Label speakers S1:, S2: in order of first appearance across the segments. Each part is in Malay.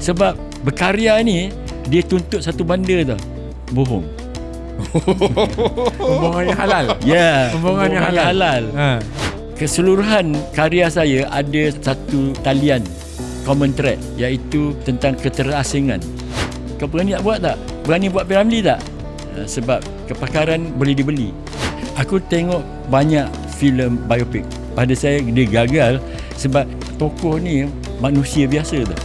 S1: Sebab berkarya ni dia tuntut satu benda tau. Bohong.
S2: Pembohongan yang halal.
S1: Ya, yeah,
S2: Pembohongan yang halal.
S1: halal.
S2: Ha.
S1: Keseluruhan karya saya ada satu talian common thread iaitu tentang keterasingan. Kau berani nak buat tak? Berani buat Piramli tak? Uh, sebab kepakaran boleh dibeli. Aku tengok banyak filem biopik. Pada saya dia gagal sebab tokoh ni manusia biasa tu.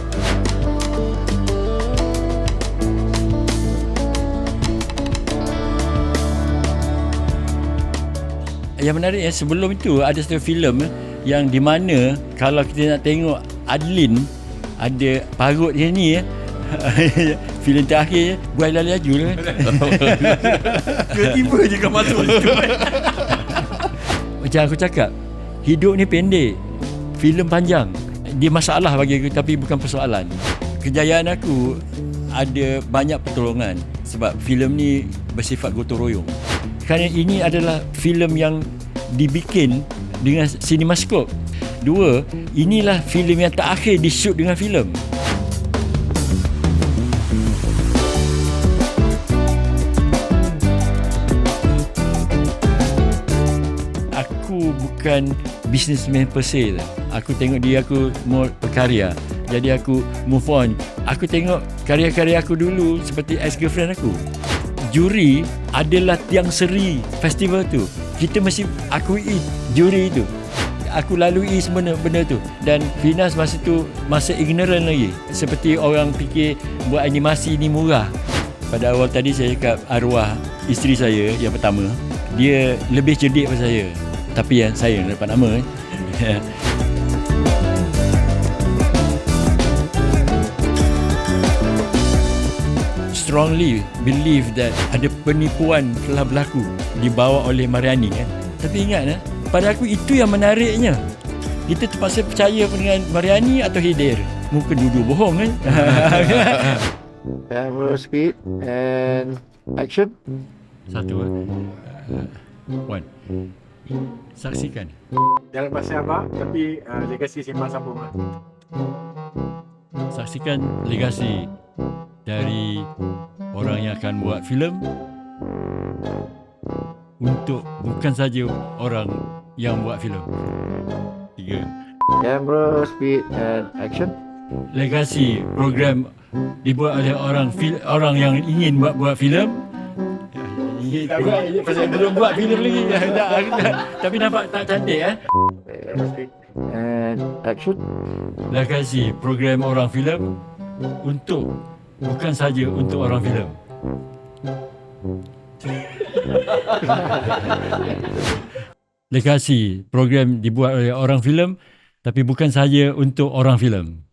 S1: Yang menarik ya sebelum itu ada satu filem eh, yang di mana kalau kita nak tengok Adlin ada parut dia ni eh, filem terakhir buat lali ajul eh.
S2: Tiba-tiba je kau masuk situ.
S1: Macam aku cakap Hidup ni pendek filem panjang Dia masalah bagi aku Tapi bukan persoalan Kejayaan aku Ada banyak pertolongan Sebab filem ni Bersifat gotong royong Kerana ini adalah filem yang Dibikin Dengan CinemaScope Dua Inilah filem yang terakhir Dishoot dengan filem aku bukan businessman per se tau. Aku tengok dia aku more berkarya. Jadi aku move on. Aku tengok karya-karya aku dulu seperti ex-girlfriend aku. Juri adalah tiang seri festival tu. Kita mesti akui juri itu. Aku lalui semua benda tu. Dan Finas masa tu masa ignorant lagi. Seperti orang fikir buat animasi ni murah. Pada awal tadi saya cakap arwah isteri saya yang pertama dia lebih cerdik daripada saya. Tapi yang saya dapat nama strongly believe that ada penipuan telah berlaku dibawa oleh Mariani kan. Tapi ingat eh, pada aku itu yang menariknya. Kita terpaksa percaya dengan Mariani atau Hidir. Mungkin dua-dua bohong kan.
S3: Camera speed and action.
S1: Satu. eh. One. Saksikan.
S2: Jalan pasir abang tapi uh, legasi simpan sambung.
S1: Saksikan legasi dari orang yang akan buat filem untuk bukan saja orang yang buat filem. Tiga.
S3: Camera speed and action.
S1: Legasi program dibuat oleh orang fil, orang yang ingin buat buat filem. Tak buat, pasal belum buat filem lagi. Dah, dah, dah. Tapi nampak tak cantik eh.
S3: And action.
S1: Legasi program orang filem untuk bukan saja untuk orang filem. Legasi program dibuat oleh orang filem tapi bukan saja untuk orang filem.